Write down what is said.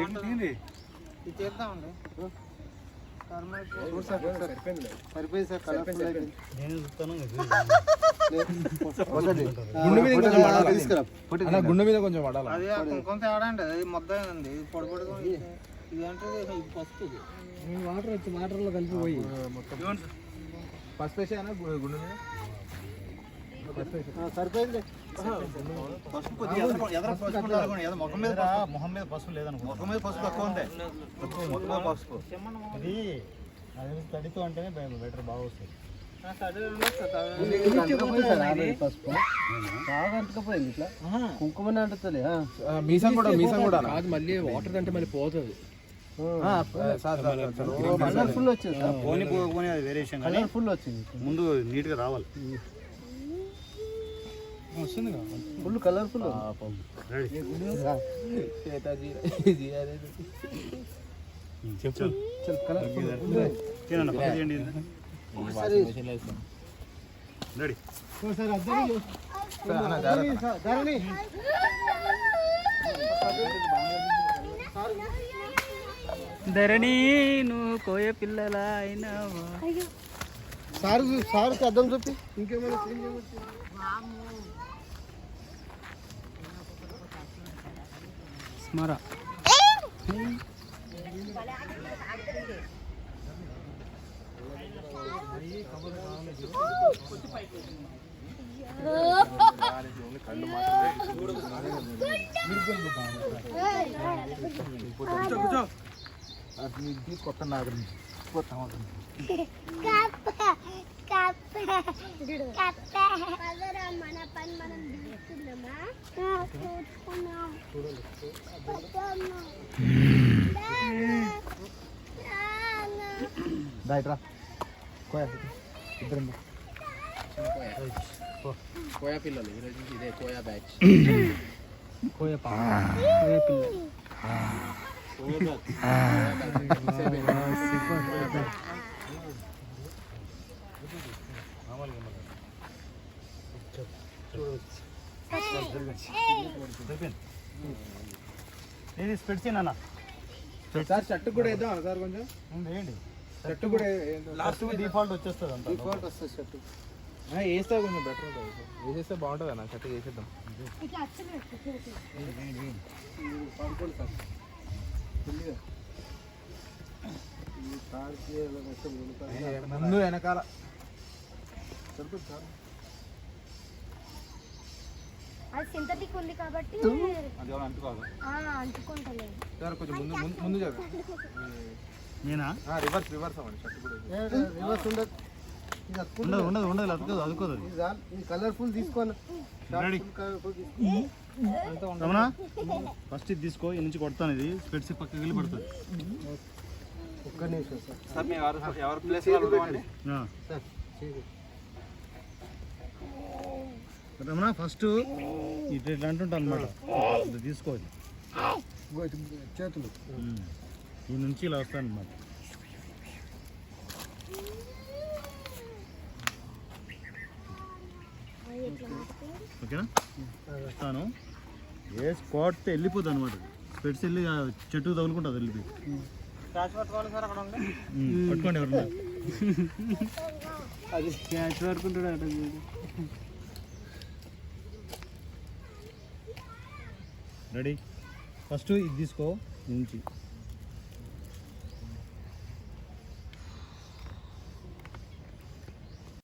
ఇది చేద్దామండి. సరిపోయింది సార్ కలర్ఫుల్ అయిపోయింది. నేను చూస్తాను గుండె మీద కొంచెం పడాలి. తీసుకురా అన్న, గుండె మీద కొంచెం పడాలి అది కుంకుమ అది పొడి పొడిగా ఫస్ట్ ఇది వాటర్ వచ్చి వాటర్లో కలిపి పోయి. ఫస్ట్ గు- గుండె మీద? సరిపోయింది పసుపు ముఖం మీద మొహం మీద పసుపు లేదనుకో ముఖం మీద పసుపు తక్కువ ఉంది ముఖం మీద పసుపు ఇది అది తడితో అంటేనే బెటర్ బాగా వస్తుంది పసుపు బాగా అంటుకపోయింది ఇట్లా కుంకుమ అంటుతలే ఆ, మీసం కూడా మీసం కూడా అన్న. కాదు మళ్ళీ వాటర్ అంటే మళ్ళీ పోతుంది ఫుల్ వచ్చింది సార్ పోనీ పోనీ అది వేరే విషయం వచ్చింది ముందు నీట్గా రావాలి ఫుల్ కలర్ఫుల్ రెడీ చేత జీర- జీర- చెప్పు కలర్ఫుల్ తినండి పక్క చేయండి రెడీ సార్ అద్దరి అన్న, జాగ్రత్త. ధరణి. ధరణి నువ్వు కోయ పిల్లల అయినావా సార్ సార్ అద్దం చూపి. ఇంకేమైనా క్లీన్ స్మర కొత్త మన పని మనం తీసుకున్నామా చూసుకున్నాం దా ఇట్రా. కోయ, ఇద్దరం దా. కోయా పిల్లలు ఈరోజు నుంచి ఇదే కోయా బ్యాచ్ కోయ పా. కోయా పిల్ల ఇది స్పెట్స్ అన్న సార్ షర్ట్ కూడా వేద్దాం సార్ కొంచెం? వేయండి. షర్ట్ కూడా. లాస్ట్ డిఫాల్ట్ వచ్చేస్తుంది అంత. డిఫాల్ట్ వస్తుంది షర్ట్. ఆ, వేస్తే కొంచెం బెటర్ ఉంటుంది. వేసేస్తే బాగుంటుంది అన్న షర్ట్ వేసేద్దాం. పడుకోండి సార్. ముందు వెనకాల. సరిపోతుంది సార్. అది సింథటిక్ ఉంది కాబట్టి అది ఎవరు ఆ, అంటుకుంటలేదు. సార్ కొంచెం ముందు ముందు ముందు నేనా? రివర్స్ రివర్స్ అవ్వండి షర్ట్ కూడా. రివర్స్ ఉండదు. ఇది అతుక్కుంటుంది. ఉండదు ఉండదు ఉండదు ఇది చాలు. ఇది కలర్ఫుల్ తీసుకోను Ready? కలర్ఫుల్ తీసుకో. రమణ? ఫస్ట్ ఇది తీసుకో ఈ నుంచి కొడతాను ఇది. స్పెట్స్ పక్కకి వెళ్ళి పడుతుంది. ఒక్క నిమిషం సార్. సార్ మేము ఎవరు ఎవరు ప్లేస్ ఆ. సార్ చేయి. రమణ ఫస్ట్ ఇట్లా ఇట్లా అంటుంటాను అనమాట తీసుకోవాలి. ఇటు చేతులు. ఈ నుంచి ఇలా వస్తాను అనమాట ఓకేనా? వస్తాను. ఏ స్పాట్ వెళ్ళిపోతుంది అనమాట స్పెట్స్ వెళ్ళి చెట్టు తగులుకుంటుంది వెళ్ళిపోయి అక్కడ పట్టుకోండి ఎవరన్నా. అది క్యాచ్ పడుకుంటాడు అట రెడీ ఫస్ట్ ఇది తీసుకో. నుంచి.